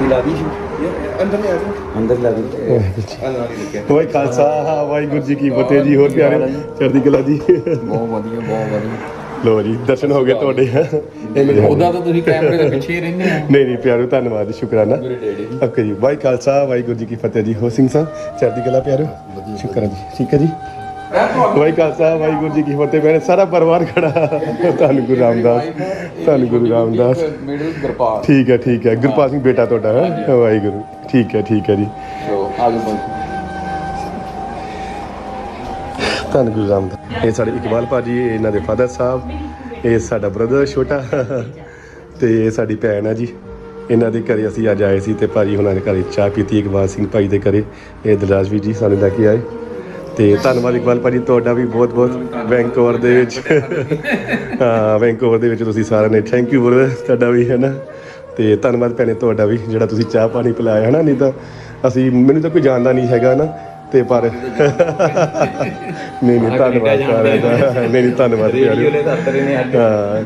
ਬੱਤੀ ਲਾ ਦੀ ਸੀ? ਅੰਦਰ ਨਹੀਂ ਆ ਜਾਓ ਅੰਦਰ ਲਾ ਦੀ ਅੰਦਰ ਨਹੀਂ ਲੱਗਿਆ ਵਾਹਿ ਖਾਲਸਾ ਵਾਹਿਗੁਰੂ ਜੀ ਕੀ ਫਤਿਹ ਜੀ ਹੋਰ ਪਿਆਰੇ ਚੜ੍ਹਦੀ ਕਲਾ ਜੀ। ਬਹੁਤ ਵਧੀਆ ਬਹੁਤ ਵਧੀਆ। ਲੋ ਜੀ ਦਰਸ਼ਨ ਹੋ ਗਏ ਤੁਹਾਡੇ। ਇਹ ਮੇਰੇ ਉਹਦਾ ਤਾਂ ਤੁਸੀਂ ਕੈਮਰੇ ਦੇ ਪਿੱਛੇ ਹੀ ਰਹਿੰਦੇ ਆ ਨਹੀਂ ਨਹੀਂ ਪਿਆਰੋ ਧੰਨਵਾਦ ਸ਼ੁਕਰਾਨਾ। ਓਕੇ ਜੀ ਵਾਹਿ ਖਾਲਸਾ ਵਾਹਿਗੁਰੂ ਜੀ ਕੀ ਫਤਿਹ ਜੀ ਹੋ ਸਿੰਘ ਸਾਹਿਬ ਚੜ੍ਹਦੀ ਕਲਾ ਪਿਆਰੋ। ਸ਼ੁਕਰ ਹੈ ਜੀ ਠੀਕ ਹੈ ਜੀ। ਵਾਹਿ ਖਾਲਸਾ ਵਾਹਿਗੁਰੂ ਜੀ ਕੀ ਫਤਿਹ। ਮੇਰੇ ਸਾਰਾ ਪਰਿਵਾਰ ਖੜਾ। ਧੰਨ ਗੁਰੂ ਰਾਮਦਾਸ ਧੰਨ ਗੁਰੂ ਰਾਮਦਾਸ। ਮਿਡਲ ਗਰਪਾਲ। ਠੀਕ ਹੈ ਠੀਕ ਹੈ। ਗੁਰਪਾਲ ਸਿੰਘ ਬੇਟਾ ਤੁਹਾਡਾ ਹੈ? ਵਾਹਿਗੁਰੂ। ਠੀਕ ਹੈ ਠੀਕ ਹੈ ਜੀ। ਆਜੋ ਬਾਈ ਧੰਨ ਗੁਰੂ ਰਾਮਦਾਸ। ਇਹ ਸਾਡੇ ਇਕਬਾਲ ਭਾਜੀ ਇਹ ਇਹਨਾਂ ਦੇ ਫਾਦਰ ਸਾਹਿਬ ਇਹ ਸਾਡਾ ਬ੍ਰਦਰ ਛੋਟਾ। ਤੇ ਇਹ ਸਾਡੀ ਭੈਣ ਹੈ ਜੀ। ਇਹਨਾਂ ਦੇ ਘਰੇ ਅਸੀਂ ਅੱਜ ਆਏ ਸੀ ਤੇ ਭਾਜੀ ਹੁਣਾਂ ਦੇ ਘਰੇ ਚਾਹ ਪੀਤੀ ਇਕਬਾਲ ਸਿੰਘ ਭਾਈ ਦੇ ਘਰੇ। ਇਹ ਦਲਰਾਜ ਵੀਰ ਜੀ ਸਾਨੂੰ ਲੈ ਕੇ ਆਏ। ਤੇ ਧੰਨਵਾਦ ਇਕਬਾਲ ਭਾਜੀ ਤੁਹਾਡਾ ਵੀ ਬਹੁਤ ਬਹੁਤ ਵੈਂਕੂਵਰ ਦੇ ਵਿੱਚ। ਹਾਂ ਵੈਂਕੂਵਰ ਦੇ ਵਿੱਚ ਤੁਸੀਂ ਸਾਰਿਆਂ ਨੇ ਥੈਂਕ ਯੂ ਬ੍ਰਦਰ ਤੁਹਾਡਾ ਵੀ ਹੈ ਨਾ? ਤੇ ਧੰਨਵਾਦ ਭੈਣੇ ਤੁਹਾਡਾ ਵੀ ਜਿਹੜਾ ਤੁਸੀਂ ਚਾਹ ਪਾਣੀ ਪਿਲਾਇਆ ਹੈ ਨਾ? ਨਹੀਂ ਤਾਂ ਅਸੀਂ ਮੈਨੂੰ ਤਾਂ ਕੋਈ ਜਾਣਦਾ ਨਹੀਂ ਹੈਗਾ ਨਾ? ਤੇ ਪਰ ਨਹੀਂ ਨਹੀਂ ਧੰਨਵਾਦ ਸਾਰਿਆਂ ਦਾ। ਨਹੀਂ। ਨਹੀਂ ਧੰਨਵਾਦ ਪਿਆਰੇ ਹਾਂ।